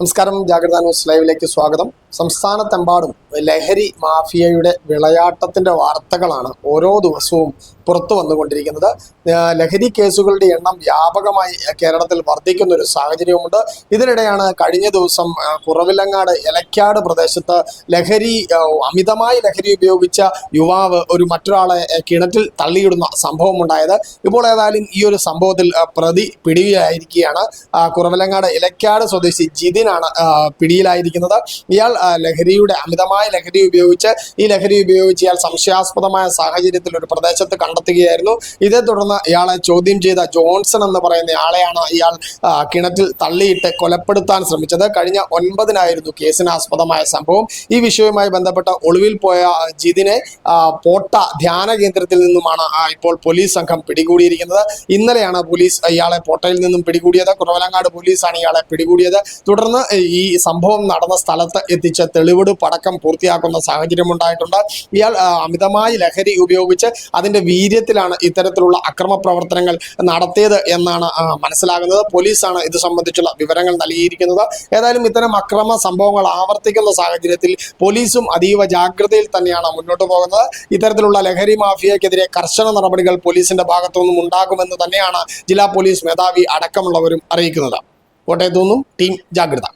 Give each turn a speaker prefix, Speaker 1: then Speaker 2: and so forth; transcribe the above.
Speaker 1: നമസ്കാരം ജാഗ്രത ന്യൂസ് ലൈവിലേക്ക് സ്വാഗതം. സംസ്ഥാനത്തെമ്പാടും ലഹരി മാഫിയയുടെ വിളയാട്ടത്തിന്റെ വാർത്തകളാണ് ഓരോ ദിവസവും പുറത്തു വന്നുകൊണ്ടിരിക്കുന്നത്. ലഹരി കേസുകളുടെ എണ്ണം വ്യാപകമായി കേരളത്തിൽ വർദ്ധിക്കുന്ന ഒരു സാഹചര്യമുണ്ട് ഇതിനിടെയാണ് കഴിഞ്ഞ ദിവസം കുറവിലങ്ങാട് എലക്കാട് പ്രദേശത്ത് ലഹരി അമിതമായി ലഹരി ഉപയോഗിച്ച യുവാവ് ഒരു മറ്റൊരാളെ കിണറ്റിൽ തള്ളിയിടുന്ന സംഭവം ഉണ്ടായത് ഇപ്പോൾ ഏതായാലും ഈ ഒരു സംഭവത്തിൽ പ്രതി പിടിയിലായിരിക്കുകയാണ്. കുറവിലങ്ങാട് ഇലക്കാട് സ്വദേശി ജിതിനാണ് പിടിയിലായിരിക്കുന്നത്. ഇയാൾ ലഹരിയുടെ അമിതമായ ലഹരി ഉപയോഗിച്ച് ഈ ലഹരി ഉപയോഗിച്ച് ഇയാൾ സംശയാസ്പദമായ സാഹചര്യത്തിൽ ഒരു പ്രദേശത്ത് കണ്ടെത്തുകയായിരുന്നു. ഇതേ തുടർന്ന് ഇയാളെ ചോദ്യം ചെയ്ത ജോൺസൺ എന്ന് പറയുന്ന ആളെയാണ് ഇയാൾ കിണറ്റിൽ തള്ളിയിട്ട് കൊലപ്പെടുത്താൻ ശ്രമിച്ചത്. കഴിഞ്ഞ ഒൻപതിനായിരുന്നു കേസിന് ആസ്പദമായ സംഭവം. ഈ വിഷയവുമായി ബന്ധപ്പെട്ട ഒളിവിൽ പോയ ജിതിനെ പോട്ട ധ്യാന കേന്ദ്രത്തിൽ നിന്നുമാണ് ഇപ്പോൾ പോലീസ് സംഘം പിടികൂടിയിരിക്കുന്നത്. ഇന്നലെയാണ് പോലീസ് ഇയാളെ പോട്ടയിൽ നിന്നും പിടികൂടിയത്. കുറവലങ്ങാട് പോലീസാണ് ഇയാളെ പിടികൂടിയത്. തുടർന്ന് ഈ സംഭവം നടന്ന സ്ഥലത്ത് എത്തിച്ച് തെളിവെടുപ്പ് അടക്കം പൂർത്തിയാക്കുന്ന സാഹചര്യം ഉണ്ടായിട്ടുണ്ട്. ഇയാൾ അമിതമായ ലഹരി ഉപയോഗിച്ച് അതിന്റെ വീര്യത്തിലാണ് ഇത്തരത്തിലുള്ള അക്രമ പ്രവർത്തനങ്ങൾ നടത്തിയത് എന്നാണ് മനസ്സിലാകുന്നത്. പോലീസാണ് ഇത് സംബന്ധിച്ചുള്ള വിവരങ്ങൾ നൽകിയിരിക്കുന്നത്. ഏതായാലും ഇത്തരം അക്രമ സംഭവങ്ങൾ ആവർത്തിക്കുന്ന സാഹചര്യത്തിൽ പോലീസും അതീവ ജാഗ്രതയിൽ തന്നെയാണ് മുന്നോട്ട് പോകുന്നത്. ഇത്തരത്തിലുള്ള ലഹരി മാഫിയക്കെതിരെ കർശന നടപടികൾ പോലീസിന്റെ ഭാഗത്തു നിന്നും ഉണ്ടാകുമെന്ന് തന്നെയാണ് ജില്ലാ പോലീസ് മേധാവി അടക്കമുള്ളവരും അറിയിക്കുന്നത്. കോട്ടയത്തു നിന്നും ടീം ജാഗ്രത.